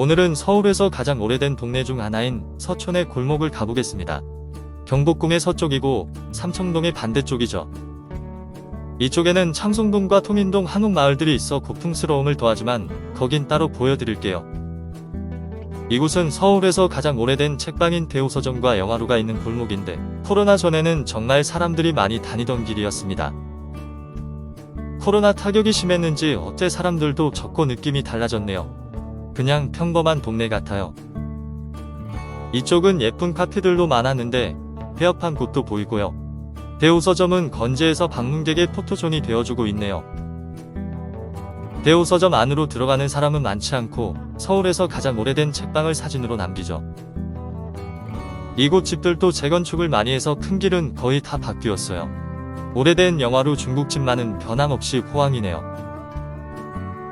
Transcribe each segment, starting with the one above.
오늘은 서울에서 가장 오래된 동네 중 하나인 서촌의 골목을 가보겠습니다. 경복궁의 서쪽이고 삼청동의 반대쪽이죠. 이쪽에는 창송동과 통인동 한옥 마을들이 있어 고풍스러움을 더하지만 거긴 따로 보여드릴게요. 이곳은 서울에서 가장 오래된 책방인 대우서점과 영화루가 있는 골목인데 코로나 전에는 정말 사람들이 많이 다니던 길이었습니다. 코로나 타격이 심했는지 어째 사람들도 적고 느낌이 달라졌네요. 그냥 평범한 동네 같아요. 이쪽은 예쁜 카페들도 많았는데 폐업한 곳도 보이고요. 대우서점은 건재해서 방문객의 포토존이 되어주고 있네요. 대우서점 안으로 들어가는 사람은 많지 않고 서울에서 가장 오래된 책방을 사진으로 남기죠. 이곳 집들도 재건축을 많이 해서 큰 길은 거의 다 바뀌었어요. 오래된 영화로 중국집만은 변함없이 호황이네요.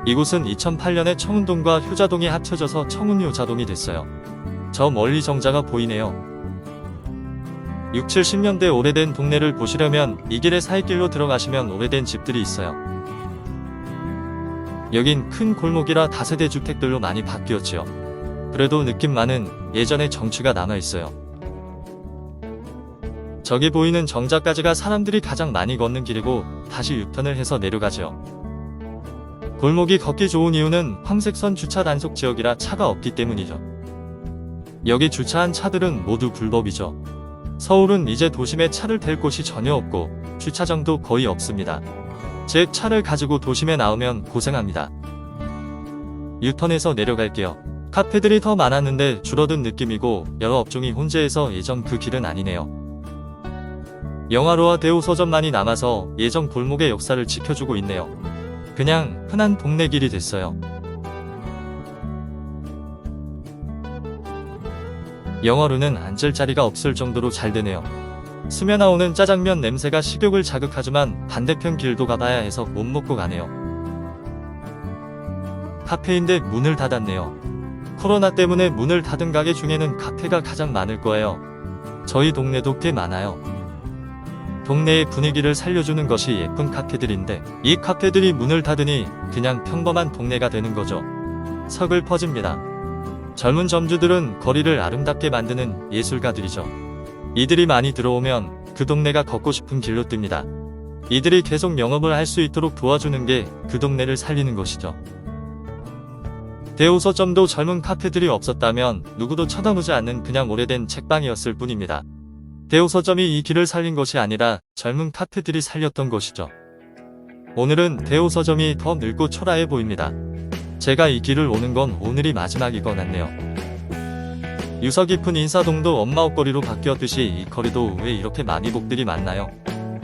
이곳은 2008년에 청운동과 효자동이 합쳐져서 청운효자동이 됐어요. 저 멀리 정자가 보이네요. 6, 70년대 오래된 동네를 보시려면 이 길의 사이길로 들어가시면 오래된 집들이 있어요. 여긴 큰 골목이라 다세대 주택들로 많이 바뀌었지요. 그래도 느낌만은 예전의 정취가 남아있어요. 저기 보이는 정자까지가 사람들이 가장 많이 걷는 길이고 다시 유턴을 해서 내려가죠. 골목이 걷기 좋은 이유는 황색선 주차 단속 지역이라 차가 없기 때문이죠. 여기 주차한 차들은 모두 불법이죠. 서울은 이제 도심에 차를 댈 곳이 전혀 없고 주차장도 거의 없습니다. 제 차를 가지고 도심에 나오면 고생합니다. 유턴해서 내려갈게요. 카페들이 더 많았는데 줄어든 느낌이고 여러 업종이 혼재해서 예전 그 길은 아니네요. 영화로와 대우 서점만이 남아서 예전 골목의 역사를 지켜주고 있네요. 그냥 흔한 동네 길이 됐어요. 영화로는 앉을 자리가 없을 정도로 잘 되네요. 스며 나오는 짜장면 냄새가 식욕을 자극하지만 반대편 길도 가봐야 해서 못 먹고 가네요. 카페인데 문을 닫았네요. 코로나 때문에 문을 닫은 가게 중에는 카페가 가장 많을 거예요. 저희 동네도 꽤 많아요. 동네의 분위기를 살려주는 것이 예쁜 카페들인데 이 카페들이 문을 닫으니 그냥 평범한 동네가 되는 거죠. 서글퍼집니다. 젊은 점주들은 거리를 아름답게 만드는 예술가들이죠. 이들이 많이 들어오면 그 동네가 걷고 싶은 길로 뜹니다. 이들이 계속 영업을 할 수 있도록 도와주는 게 그 동네를 살리는 것이죠. 대우서점도 젊은 카페들이 없었다면 누구도 쳐다보지 않는 그냥 오래된 책방이었을 뿐입니다. 대우서점이 이 길을 살린 것이 아니라 젊은 카페들이 살렸던 것이죠. 오늘은 대우서점이 더 늙고 초라해 보입니다. 제가 이 길을 오는 건 오늘이 마지막일 것 같네요. 유서 깊은 인사동도 엄마옷거리로 바뀌었듯이 이 거리도 왜 이렇게 마비복들이 많나요?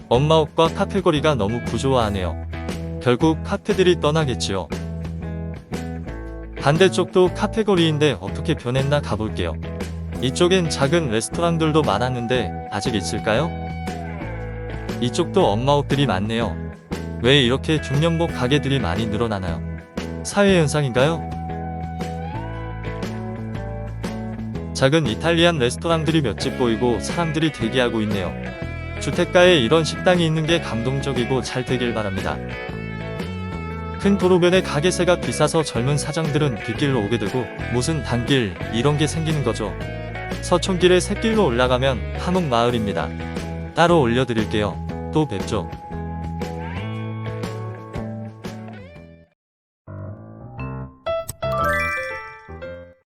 엄마옷과 카페거리가 너무 구조화하네요. 결국 카페들이 떠나겠지요. 반대쪽도 카페거리인데 어떻게 변했나 가볼게요. 이쪽엔 작은 레스토랑들도 많았는데 아직 있을까요? 이쪽도 엄마 옷들이 많네요. 왜 이렇게 중년복 가게들이 많이 늘어나나요? 사회 현상인가요? 작은 이탈리안 레스토랑들이 몇 집 보이고 사람들이 대기하고 있네요. 주택가에 이런 식당이 있는 게 감동적이고 잘 되길 바랍니다. 큰 도로변에 가게세가 비싸서 젊은 사장들은 뒷길로 오게 되고 무슨 단길 이런 게 생기는 거죠. 서촌길의 샛길로 올라가면 한옥 마을입니다. 따로 올려드릴게요. 또 뵙죠.